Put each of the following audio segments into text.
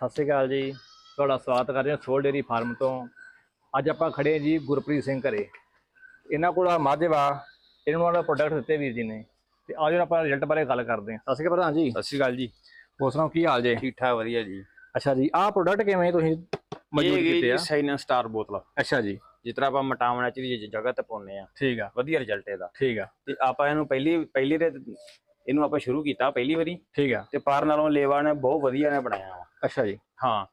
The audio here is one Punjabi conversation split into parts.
ਸਤਿ ਸ਼੍ਰੀ ਅਕਾਲ ਜੀ। ਤੁਹਾਡਾ ਸਵਾਗਤ ਕਰਦੇ ਹਾਂ ਸੋਲ ਡੇਰੀ ਫਾਰਮ ਤੋਂ। ਅੱਜ ਆਪਾਂ ਖੜੇ ਹਾਂ ਜੀ ਗੁਰਪ੍ਰੀਤ ਸਿੰਘ ਘਰੇ। ਇਹਨਾਂ ਕੋਲ ਆ ਮੱਝ ਵਾ ਇਹਨਾਂ ਨੂੰ ਵਾਲਾ ਪ੍ਰੋਡਕਟ ਦਿੱਤੇ ਵੀਰ ਜੀ ਨੇ। ਤੇ ਆਜੋ ਆਪਾਂ ਰਿਜ਼ਲਟ ਬਾਰੇ ਗੱਲ ਕਰਦੇ ਹਾਂ। ਸਤਿ ਸ਼੍ਰੀ ਅਕਾਲ ਪ੍ਰਧਾਨ ਜੀ। ਸਤਿ ਸ਼੍ਰੀ ਅਕਾਲ ਜੀ। ਹੋਰ ਸੁਣਾਓ ਕੀ ਹਾਲ ਜੇ? ਠੀਕ ਠਾਕ ਵਧੀਆ ਜੀ। ਅੱਛਾ ਜੀ ਆਹ ਪ੍ਰੋਡਕਟ ਕਿਵੇਂ ਤੁਸੀਂ ਮੌਜੂਦ ਕੀਤੇ ਆ? ਸਾਈਨਨ ਸਟਾਰ ਬੋਤਲ। ਅੱਛਾ ਜੀ। ਜਿਸ ਤਰ੍ਹਾਂ ਆਪਾਂ ਮਟਾਵਣਾ ਚੀਜ਼ ਜਗ੍ਹਾ ਤੇ ਪਾਉਨੇ ਆ ਠੀਕ ਆ। ਵਧੀਆ ਰਿਜ਼ਲਟ ਇਹਦਾ। ਠੀਕ ਆ। ਤੇ ਆਪਾਂ ਇਹਨੂੰ ਪਹਿਲੀ ਪਹਿਲੀ ਇਹਨੂੰ ਆਪਾਂ ਸ਼ੁਰੂ ਕੀਤਾ ਪਹਿਲੀ ਵਾਰੀ। ਠੀਕ ਆ। ਤੇ ਪਾਰ ਨਾਲੋਂ ਲੇਵਾ ਨੇ ਬਹੁਤ ਵਧੀਆ ਨੇ ਬਣਾਇਆ ਵਾ। ਅੱਛਾ ਜੀ। ਹਾਂ।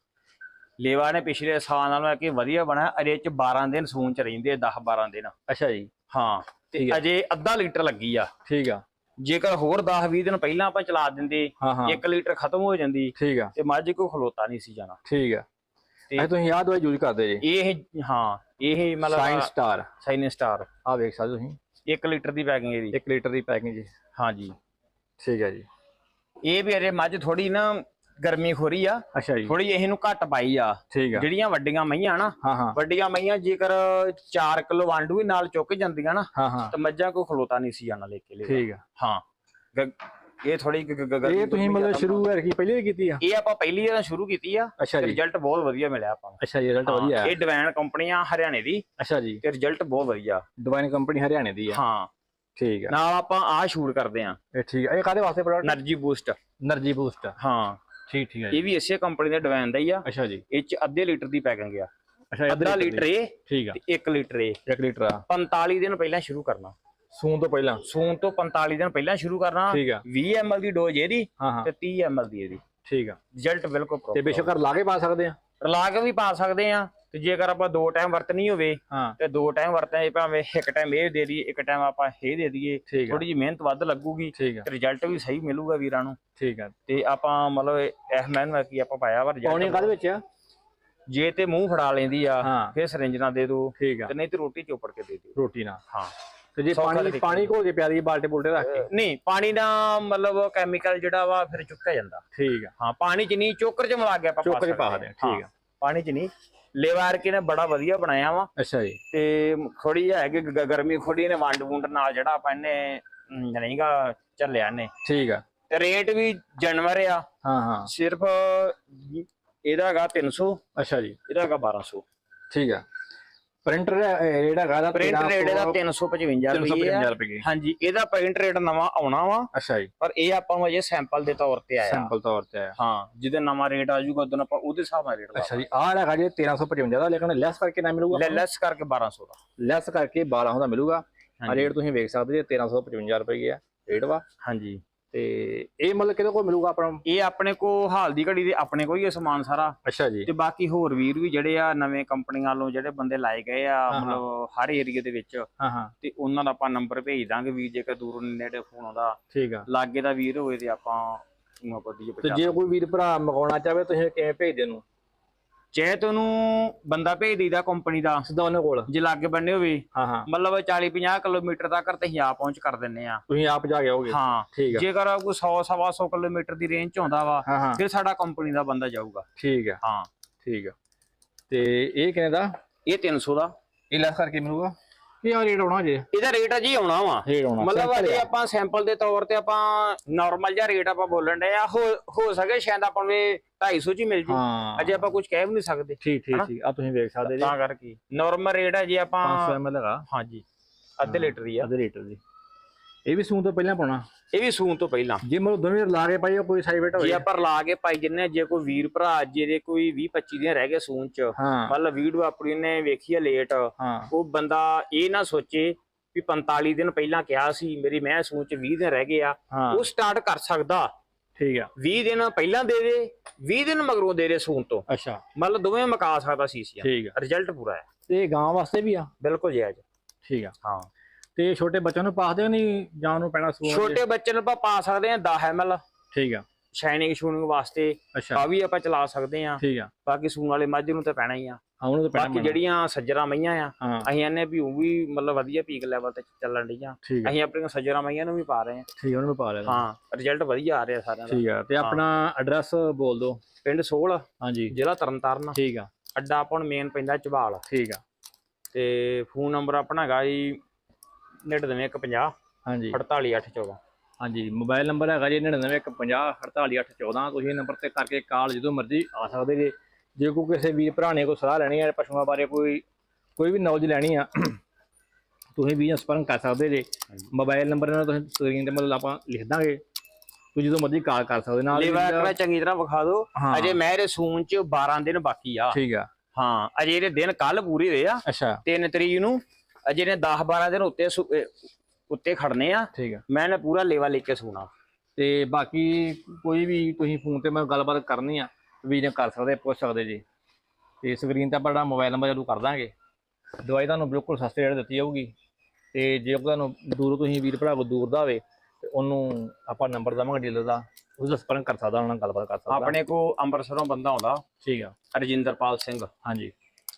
ਲੇਵਾ ਨੇ ਪਿਛਲੇ ਸਾਲ ਨਾਲੋਂ ਕਿ ਵਧੀਆ ਬਣਾਇਆ ਅਰੇ ਚ 12 ਦਿਨ ਸੂਨ ਚ ਰਹਿੰਦੇ 10 12 ਦਿਨ। ਅੱਛਾ ਜੀ। ਹਾਂ। ਤੇ ਠੀਕ ਆ। ਅਜੇ ਅੱਧਾ ਲੀਟਰ ਲੱਗੀ ਆ। ਠੀਕ ਆ। ਜੇਕਰ ਹੋਰ 10 20 ਦਿਨ ਪਹਿਲਾਂ ਆਪਾਂ ਚਲਾ ਦਿੰਦੇ ਹਾਂ ਹਾਂ। 1 ਲੀਟਰ ਖਤਮ ਹੋ ਜਾਂਦੀ ਠੀਕ ਆ। ਤੇ ਮੱਝ ਕੋ ਖਲੋਤਾ ਨਹੀਂ ਸੀ ਜਾਣਾ। ਠੀਕ ਆ। ਇਹ ਤੁਸੀਂ ਆਹ ਦਵਾਈ ਯੂਜ਼ ਕਰਦੇ ਜੀ। ਇਹ ਹਾਂ ਇਹ ਮਤਲਬ ਸਾਇਨ ਸਟਾਰ ਸਾਈਨ ਸਟਾਰ ਆਹ ਵੇਖ ਸਕਦੇ ਤੁਸੀਂ। 1 ਲੀਟਰ ਦੀ ਪੈਕਿੰਗ ਇਹਦੀ। 1 ਲੀਟਰ ਦੀ ਪੈਕਿੰਗ ਜੀ। ਹਾਂਜੀ ਠੀਕ ਹੈ ਜੀ। ਇਹ ਵੀ ਅਰੇ ਮੱਝ ਥੋੜੀ ਨਾ ਗਰਮੀ ਖੋਰੀ ਆ। ਅੱਛਾ ਜੀ। ਥੋੜੀ ਇਹਨੂੰ ਘੱਟ ਪਾਈ ਆ। ਠੀਕ ਆ। ਜਿਹੜੀਆਂ ਵੱਡੀਆਂ ਮਈਆਂ ਨਾ ਹਾਂ ਹਾਂ। ਵੱਡੀਆਂ ਮਈਆਂ ਜੇਕਰ 4 ਕਿਲੋ ਆਂਡੂ ਵੀ ਨਾਲ ਚੁੱਕ ਜਾਂਦੀਆਂ ਨਾ ਹਾਂ ਹਾਂ। ਤਾਂ ਮੱਝਾਂ ਕੋ ਖਲੋਤਾ ਨਹੀਂ ਸੀ ਜਾਣਾ ਲੈ ਕੇ ਲੈ ਠੀਕ ਆ। ਹਾਂ। ਇਹ ਥੋੜੀ ਇਹ ਤੁਸੀਂ ਮਤਲਬ ਸ਼ੁਰੂ ਹੈ ਕੀ ਪਹਿਲੇ ਹੀ ਕੀਤੀ ਆ? ਇਹ ਆਪਾਂ ਪਹਿਲੀ ਵਾਰ ਸ਼ੁਰੂ ਕੀਤੀ ਆ ਰਿਜ਼ਲਟ ਬਹੁਤ ਵਧੀਆ ਮਿਲਿਆ ਆਪਾਂ ਨੂੰ। ਅੱਛਾ ਜੀ ਰਿਜ਼ਲਟ ਵਧੀਆ। ਇਹ ਡਿਵਾਈਨ ਕੰਪਨੀ ਆ ਹਰਿਆਣੇ ਦੀ ਅੱਛਾ ਜੀ। ਤੇ ਰਿਜ਼ਲਟ ਬਹੁਤ ਵਧੀਆ। ਡਿਵਾਈਨ ਕੰਪਨੀ ਹਰਿਆਣੇ ਦੀ ਆ। ਹਾਂ। ਠੀਕ ਹੈ। ਨਾਲ ਆਪਾਂ ਆਹ ਸ਼ੂਟ ਕਰਦੇ ਆ ਇਹ ਠੀਕ ਹੈ। ਇਹ ਕਾਦੇ ਵਾਸਤੇ product energy boost energy boost ਹਾਂ। ਠੀਕ ਠੀਕ ਹੈ ਇਹ ਵੀ ਇਸੇ ਕੰਪਨੀ ਦਾ ਡਿਵਾਈਨ ਦਾ ਹੀ ਆ। ਅੱਛਾ ਜੀ। ਇਹ ਚ ਅੱਧੇ ਲੀਟਰ ਦੀ ਪੈਕਿੰਗ ਆ। ਅੱਧਾ ਲੀਟਰ ਇਹ ਠੀਕ ਆ। ਤੇ 1 ਲੀਟਰ ਇਹ 1 ਲੀਟਰ ਆ। 45 ਦਿਨ ਪਹਿਲਾਂ ਸ਼ੁਰੂ ਕਰਨਾ। ਸੂਨ ਤੋਂ ਪਹਿਲਾਂ। ਸੂਨ ਤੋਂ 45 ਦਿਨ ਪਹਿਲਾਂ ਸ਼ੁਰੂ ਕਰਨਾ। 20 ml ਦੀ ਡੋਜ਼ ਇਹਦੀ ਤੇ 30 ml ਦੀ ਇਹਦੀ। ਠੀਕ ਆ। ਰਿਜ਼ਲਟ ਬਿਲਕੁਲ ਪ੍ਰੋਪਰ ਤੇ ਬੇਸ਼ੱਕ ਲਾ ਕੇ ਪਾ ਸਕਦੇ ਆ। ਲਾ ਕੇ ਵੀ ਪਾ ਸਕਦੇ ਆ। ਤੇ ਜੇਕਰ ਆਪਾਂ ਦੋ ਟਾਈਮ ਵਰਤਣੀ ਹੋਵੇ ਹਾਂ। ਤੇ ਦੋ ਟਾਈਮ ਵਰਤਣਾ ਇਹ ਭਾਵੇਂ ਇੱਕ ਟਾਈਮ ਇਹ ਦੇ ਦਈਏ ਇੱਕ ਟਾਈਮ ਆਪਾਂ ਇਹ ਦੇ ਦਈਏ ਆ। ਥੋੜੀ ਜਿਹੀ ਮਿਹਨਤ ਵੱਧ ਲੱਗੂਗੀ ਆ। ਤੇ ਰਿਜ਼ਲਟ ਵੀ ਸਹੀ ਮਿਲੂਗਾ ਵੀਰਾਂ ਨੂੰ। ਠੀਕ ਆ। ਤੇ ਆਪਾਂ ਮਤਲਬ ਇਹ ਮਹਿਨ ਕੀ ਆਪਾਂ ਪਾਇਆ ਵਾ ਪਾਉਣੀ ਰਿਜ਼ਲਟ ਕਾਦੇ ਵਿੱਚ? ਆ ਜੇ ਤੇ ਮੂੰਹ ਫੜਾ ਲੈਂਦੀ ਆ ਫਿਰ ਸਿਰਿੰਜ ਨਾਲ ਦੇ ਦੋ ਆ। ਤੇ ਨਹੀਂ ਤੇ ਰੋਟੀ ਚੋਪੜ ਕੇ ਦੇ ਦਿਓ। ਰੋਟੀ ਨਾਲ। ਹਾਂ। ਤੇ ਜੇ ਪਾਣੀ। ਪਾਣੀ ਘੋਲ ਕੇ ਪਿਆਰੀ ਬਾਲਟੇ ਬੁਲਟੇ ਰੱਖ ਕੇ। ਨਹੀਂ ਪਾਣੀ ਦਾ ਮਤਲਬ ਕੈਮੀਕਲ ਜਿਹੜਾ ਵਾ ਫਿਰ ਚੁੱਕਿਆ ਜਾਂਦਾ। ਠੀਕ ਆ। ਹਾਂ ਪਾਣੀ ਚ ਨਹੀਂ ਚੋਕਰ ਚ ਮਿਲਾ ਕੇ ਆਪਾਂ ਚੋਕਰ 'ਚ ਪਾ ਹਾਂ, ਠੀਕ ਹਾਂ, ਪਾਣੀ ਚ ਨਹੀਂ ਲੇਵਾਰ ਕੇ ਨੇ ਬੜਾ ਵਧੀਆ ਬਣਾਇਆ ਵਾ। ਅੱਛਾ ਜੀ। ਤੇ ਥੋੜੀ ਹੈਗੀ ਗ- ਗਰਮੀ ਥੋੜੀ ਨੇ ਵੰਡ ਵੁੰਡ ਨਾਲ ਜਿਹੜਾ ਆਪਾਂ ਇਹਨੇ ਨਹੀਂਗਾ ਚੱਲਿਆ ਨੇ ਠੀਕ ਆ। ਤੇ ਰੇਟ ਵੀ ਜਾਨਵਰ ਆ। ਹਾਂ ਹਾਂ। ਸਿਰਫ ਇਹਦਾ ਹੈਗਾ 300 ਅੱਛਾ ਜੀ। ਇਹਦਾ ਹੈਗਾ 1200 ਠੀਕ ਆ। ਪ੍ਰਿੰਟਰ ਜਿਹੜਾ ਹੈਗਾ ਦਾ ਪ੍ਰਿੰਟ ਰੇਟ ਇਹਦਾ 355 ਰੁਪਏ 355 ਆ। ਰੁਪਏ ਹਾਂਜੀ ਇਹਦਾ ਪ੍ਰਿੰਟ ਰੇਟ ਨਵਾਂ ਆਉਣਾ ਵਾ। ਅੱਛਾ ਜੀ। ਪਰ ਇਹ ਆਪਾਂ ਨੂੰ ਅਜੇ ਸੈਂਪਲ ਦੇ ਤੌਰ ਤੇ ਆਇਆ। ਸਿੰਪਲ ਤੌਰ ਤੇ ਆਇਆ। ਹਾਂ ਜਿਹਦੇ ਨਵਾਂ ਰੇਟ ਆ ਜਾਊਗਾ ਉਦੋਂ ਆਪਾਂ ਉਹਦੇ ਹਿਸਾਬ ਨਾਲ ਰੇਟ ਅੱਛਾ ਜੀ ਆਹ ਹੈਗਾ ਜੀ 1355 ਦਾ ਲੇਕਿਨ ਲੈਸ ਕਰਕੇ ਨਾ ਮਿਲੂਗਾ ਲੈਸ ਕਰਕੇ 1200 ਦਾ। ਲੈਸ ਕਰਕੇ 1200 ਦਾ ਮਿਲੂਗਾ। ਰੇਟ ਤੁਸੀਂ ਵੇਖ ਸਕਦੇ ਜੀ 1355 ਰੁਪਏ ਆ। ਰੇਟ ਵਾ। ਹਾਂਜੀ। ਤੇ ਇਹ ਮਤਲਬ ਕਿਹਦੇ ਕੋਲ ਮਿਲੂਗਾ ਆਪਾਂ ਨੂੰ? ਇਹ ਆਪਣੇ ਕੋ ਹਾਲ ਦੀ ਘੜੀ ਦੇ ਆਪਣੇ ਕੋ ਹੀ ਇਹ ਸਮਾਨ ਸਾਰਾ। ਅੱਛਾ ਜੀ। ਤੇ ਬਾਕੀ ਹੋਰ ਵੀਰ ਵੀ ਜਿਹੜੇ ਆ ਨਵੇਂ ਕੰਪਨੀਆਂ ਵੱਲੋਂ ਜਿਹੜੇ ਬੰਦੇ ਲਾਏ ਗਏ ਆ। ਮਤਲਬ ਹਰ ਏਰੀਆ ਦੇ ਵਿੱਚ। ਤੇ ਉਹਨਾਂ ਦਾ ਆਪਾਂ ਨੰਬਰ ਭੇਜ ਦਾਂਗੇ ਵੀਰ ਜੇਕਰ ਦੂਰੋਂ ਨੇੜੇ ਫੋਨ ਆਉਂਦਾ। ਠੀਕ ਆ। ਲਾਗੇ ਦਾ ਵੀਰ ਹੋਵੇ ਤੇ ਆਪਾਂ ਨੂੰ ਆਪਾਂ ਦੀ ਤੇ ਜੇ ਕੋਈ ਵੀਰ ਭਰਾ ਮੰਗਾਉਣਾ ਚਾਹਵੇ ਤੁਸੀਂ ਕਿਵੇਂ ਭੇਜ ਦੇ ਨੂੰ ਚਾਹੇ ਤੁਹਾਨੂੰ ਬੰਦਾ ਭੇਜ ਦਈਦਾ ਕੰਪਨੀ ਦਾ ਸਿੱਧਾ ਉਹਨਾਂ ਕੋਲ। ਜੇ ਲਾਗੇ ਬੰਨੇ ਹੋਵੇ। ਹਾਂ ਹਾਂ। ਮਤਲਬ 40 50 ਕਿਲੋਮੀਟਰ ਤੱਕ ਤੇ ਅਸੀਂ ਆ ਪਹੁੰਚ ਕਰ ਦਿੰਨੇ ਆ। ਤੁਸੀਂ ਆਪ ਜਾ ਕੇ ਆਓਗੇ। ਹਾਂ। ਠੀਕ ਆ। ਜੇਕਰ ਕੋਈ 100 ਸਵਾ 100 ਕਿਲੋਮੀਟਰ ਦੀ ਰੇਂਜ ਚ ਆਉਂਦਾ ਵਾ ਹਾਂ ਹਾਂ। ਫਿਰ ਸਾਡਾ ਕੰਪਨੀ ਦਾ ਬੰਦਾ ਜਾਊਗਾ। ਠੀਕ ਆ। ਹਾਂ। ਠੀਕ ਆ। ਤੇ ਇਹ ਕਿੰਨੇ ਦਾ? ਇਹ 300 ਦਾ। ਇਹ ਲੈਸ ਕਰਕੇ ਮਿਲੂਗਾ? ਇਹ ਆ ਰੇਟ ਆਉਣਾ ਜੇ। ਇਹਦਾ ਰੇਟ ਅਜੀ ਆਉਣਾ ਵਾ। ਰੇਟ ਆਉਣਾ। ਮਤਲਬ simple ਅਜੇ ਆ। ਆਪਾਂ ਸੈਂਪਲ ਦੇ ਤੌਰ ਤੇ ਆਪਾਂ ਨਾਰਮਲ ਜਿਹਾ ਰੇਟ ਆਪਾਂ ਬੋਲਣ ਡਏ ਆ। ਹੋ ਹੋ ਸਕੇ ਸ਼ਾਇਦ ਆਪਾਂ ਨੂੰ ਇਹ 250 ਚ ਹੀ ਮਿਲ ਜੇ। ਹਾਂ। ਅਜੇ ਆਪਾਂ ਕੁਝ ਕਹਿ ਵੀ ਨਹੀਂ ਸਕਦੇ। ਠੀਕ ਠੀਕ ਠੀਕ। ਆ ਤੁਸੀਂ ਵੇਖ ਸਕਦੇ ਜੀ। ਤਾਂ ਕਰਕੇ। ਨਾਰਮਲ ਰੇਟ ਹੈ ਜੀ ਆਪਾਂ 500 ml ਹੈਗਾ ਹਾਂਜੀ। ਅੱਧੇ ਲੀਟਰ ਦੀ ਆ। ਅੱਧੇ ਲੀਟਰ ਦੀ। ਇਹ ਵੀ ਸੂਨ ਤੋਂ ਪਹਿਲਾਂ ਪਾਉਣਾ। ਇਹ ਵੀ ਸੂਨ ਤੋਂ ਪਹਿਲਾਂ। ਜੇ ਮਤਲਬ ਦੋਵੇਂ ਲਾ ਕੇ ਪਾਈਓ ਕੋਈ ਸਾਈਡ ਬੈਠ ਜੇ ਹੋਵੇ ਆਪਾਂ ਲਾ ਕੇ ਪਾਈ ਜੰਨੇ ਜੇ ਕੋਈ ਵੀਰ ਭਰਾ ਜਿਹੜੇ ਕੋਈ 20 25 ਦਿਨ ਰਹਿ ਗਏ ਸੂਨ ਚ ਮਤਲਬ ਵੀਡੀਓ ਆਪਣੀ ਨੇ ਵੇਖੀ ਆ ਲੇਟ ਉਹ ਬੰਦਾ ਇਹ ਨਾ ਸੋਚੇ ਵੀ 45 ਦਿਨ ਪਹਿਲਾਂ ਕਿਹਾ ਸੀ ਮੇਰੀ ਮੈਂ ਸੂਨ ਚ 20 ਦਿਨ ਰਹਿ ਗਏ ਆ। ਉਹ ਸਟਾਰਟ ਕਰ ਸਕਦਾ। ਠੀਕ ਆ। 20 ਦਿਨ ਪਹਿਲਾਂ ਦੇ ਦੇ 20 ਦਿਨ ਮਗਰੋਂ ਦੇ ਦੇ ਸੂਨ ਤੋਂ। ਅੱਛਾ। ਮਤਲਬ ਦੋਵੇਂ ਮਕਾ ਸਕਦਾ ਠੀਕ ਆ। ਰਿਜ਼ਲਟ ਪੂਰਾ ਹੈ। ਤੇ ਗਾਂ ਵਾਸਤੇ ਵੀ ਆ? ਬਿਲਕੁਲ ਜਾਇਜ਼ ਠੀਕ ਆ। ਹਾਂ। ਤੇ ਛੋਟੇ ਬੱਚਿਆਂ ਨੂੰ ਪਾਸ ਦਿਓ ਨਹੀਂ ਜਾਂ ਉਹਨੂੰ ਪੈਣਾ ਸੂਨ ਛੋਟੇ ਬੱਚੇ ਨੂੰ ਆਪਾਂ ਪਾ ਸਕਦੇ ਆ 10 ml ਠੀਕ ਆ। ਸ਼ਾਈਨਿੰਗ ਸ਼ੂਨਿੰਗ ਵਾਸਤੇ। ਆ ਵੀ ਆਪਾਂ ਚਲਾ ਸਕਦੇ ਆ ਠੀਕ ਆ। ਬਾਕੀ ਸੂਣ ਵਾਲੇ ਮੱਝ ਨੂੰ ਤਾਂ ਪੈਣਾ ਹੀ ਆ। ਹਾਂ ਉਹਨੂੰ ਤਾਂ ਪੈਣਾ ਬਾਕੀ ਜਿਹੜੀਆਂ ਸੱਜਰਾ ਮਈਆਂ ਆ ਅਸੀਂ ਇਹਨੇ ਵੀ ਉਹ ਵੀ ਮਤਲਬ ਵਧੀਆ ਪੀਕ ਲੈਵਲ ਤੇ ਚੱਲਣ ਡੀਆਂ ਅਸੀਂ ਆਪਣੀਆਂ ਸੱਜਰਾ ਮਈਆਂ ਨੂੰ ਵੀ ਪਾ ਰਹੇ ਆ। ਠੀਕ ਉਹਨੂੰ ਪਾ ਲੈਣਾ ਹਾਂ ਰਿਜ਼ਲਟ ਵਧੀਆ ਆ ਰਿਹਾ ਸਾਰਿਆਂ ਦਾ। ਠੀਕ ਆ ਤੇ ਆਪਣਾ ਐਡਰੈਸ ਬੋਲ ਦਿਓ। ਪਿੰਡ ਸੋਲ ਹਾਂਜੀ। ਜ਼ਿਲ੍ਹਾ ਤਰਨਤਾਰਨ। ਠੀਕ ਆ। ਅੱਡਾ ਆਪਾਂ ਨੂੰ ਮੇਨ ਪੈਂਦਾ ਝਬਾਲ ਠੀਕ ਆ। ਤੇ ਫੋਨ ਨੰਬਰ ਆਪਣਾ ਹੈਗਾ ਜੀ 99150 ਹਾਂਜੀ। 48814 ਹਾਂਜੀ ਮੋਬਾਈਲ ਨੰਬਰ ਹੈਗਾ ਜੀ 9915048814 ਤੁਸੀਂ ਇਹ ਨੰਬਰ ਤੇ ਕਰਕੇ ਕਾਲ ਜਦੋਂ ਮਰਜ਼ੀ ਆ ਸਕਦੇ ਜੀ। ਜੇ ਕੋਈ ਕਿਸੇ ਵੀਰ ਭਰਾ ਨੇ ਕੋਈ ਸਲਾਹ ਲੈਣੀ ਹੈ ਪਸ਼ੂਆਂ ਬਾਰੇ ਕੋਈ ਕੋਈ ਵੀ ਨੌਲੇਜ ਲੈਣੀ ਆ ਤੁਸੀਂ ਵੀ ਸੰਪਰਕ ਕਰ ਸਕਦੇ ਜੀ। ਮੋਬਾਈਲ ਨੰਬਰ ਨਾਲ ਤੁਸੀਂ ਸਕਰੀਨ ਤੇ ਮਤਲਬ ਆਪਾਂ ਲਿਖ ਦਾਂਗੇ। ਤੁਸੀਂ ਜਦੋਂ ਮਰਜ਼ੀ ਕਾਲ ਕਰ ਸਕਦੇ ਨਾਲ ਲੇਵਾ ਕਿਹੜਾ ਚੰਗੀ ਤਰ੍ਹਾਂ ਵਿਖਾ ਦਿਓ। ਅਜੇ ਮੈਂ ਇਹਦੇ ਸੂਣ ਚ 12 ਦਿਨ ਬਾਕੀ ਆ। ਠੀਕ ਆ। ਹਾਂ ਅਜੇ ਇਹਦੇ ਦਿਨ ਕੱਲ ਪੂਰੇ ਹੋਏ ਆ। ਅੱਛਾ। 3 ਤਰੀਕ ਨੂੰ ਅਜੇ ਨੇ 10 12 ਦਿਨ ਉੱਤੇ ਉੱਤੇ ਖੜਨੇ ਆ। ਠੀਕ ਆ। ਮੈਂ ਨੇ ਪੂਰਾ ਲੇਵਾ ਲੈ ਕੇ ਸੂਣਾ। ਤੇ ਬਾਕੀ ਕੋਈ ਵੀ ਤੁਸੀਂ ਫੋਨ ਤੇ ਮੈਂ ਗੱਲਬਾਤ ਕਰਨੀ ਆ ਵੀ ਨੇ ਕਰ ਸਕਦੇ ਪੁੱਛ ਸਕਦੇ ਜੀ। ਤੇ ਸਕਰੀਨ ਤੇ ਆਪਾਂ ਜਿਹੜਾ ਮੋਬਾਈਲ ਨੰਬਰ ਜਰੂਰ ਕਰ ਦਾਂਗੇ। ਦਵਾਈ ਤੁਹਾਨੂੰ ਬਿਲਕੁਲ ਸਸਤੇ ਰੇਟ ਦਿੱਤੀ ਜਾਊਗੀ। ਤੇ ਜੇ ਤੁਹਾਨੂੰ ਦੂਰੋਂ ਤੁਸੀਂ ਵੀਰ ਭਰਾ ਕੋ ਦੂਰ ਦਾ ਹੋਵੇ ਤੇ ਉਹਨੂੰ ਆਪਾਂ ਨੰਬਰ ਦਵਾਂਗੇ ਡੀਲਰ ਦਾ। ਉਸ ਦਾ ਸੰਪਰਕ ਕਰ ਸਕਦਾ ਉਹਨਾਂ ਨਾਲ ਗੱਲਬਾਤ ਕਰ ਸਕਦਾ। ਆਪਣੇ ਕੋ ਅੰਮ੍ਰਿਤਸਰੋਂ ਬੰਦਾ ਆਉਂਦਾ। ਠੀਕ ਆ। ਰਜਿੰਦਰਪਾਲ ਸਿੰਘ। ਹਾਂਜੀ।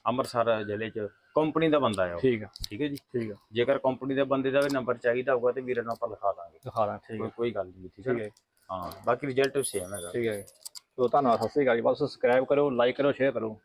ਅੰਮ੍ਰਿਤਸਰ ਜ਼ਿਲ੍ਹੇ ਚ। ਕੰਪਨੀ ਦਾ ਬੰਦਾ ਆ ਉਹ। ਠੀਕ ਆ। ਠੀਕ ਹੈ ਜੀ? ਠੀਕ ਆ। ਜੇਕਰ ਕੰਪਨੀ ਦੇ ਬੰਦੇ ਦਾ ਵੀ ਨੰਬਰ ਚਾਹੀਦਾ ਹੋਊਗਾ ਤੇ ਵੀਰੇ ਨੂੰ ਆਪਾਂ ਲਿਖਾ ਦਾਂਗੇ। ਦਿਖਾ ਦਾਂ ਠੀਕ ਕੋਈ ਹੈ ਕੋਈ ਗੱਲ ਨਹੀਂ ਠੀਕ ਹੈ ਹਾਂ ਬਾਕੀ ਰਿਜ਼ਲਟ ਸੇਮ ਹੈਗਾ। ਠੀਕ ਹੈ ਤੋ ਧੰਨਵਾਦ ਸਤਿ ਸ੍ਰੀ ਅਕਾਲ ਜੀ। ਬਸ ਸਬਸਕ੍ਰਾਈਬ ਕਰੋ ਲਾਈਕ ਕਰੋ ਸ਼ੇਅਰ ਕਰੋ।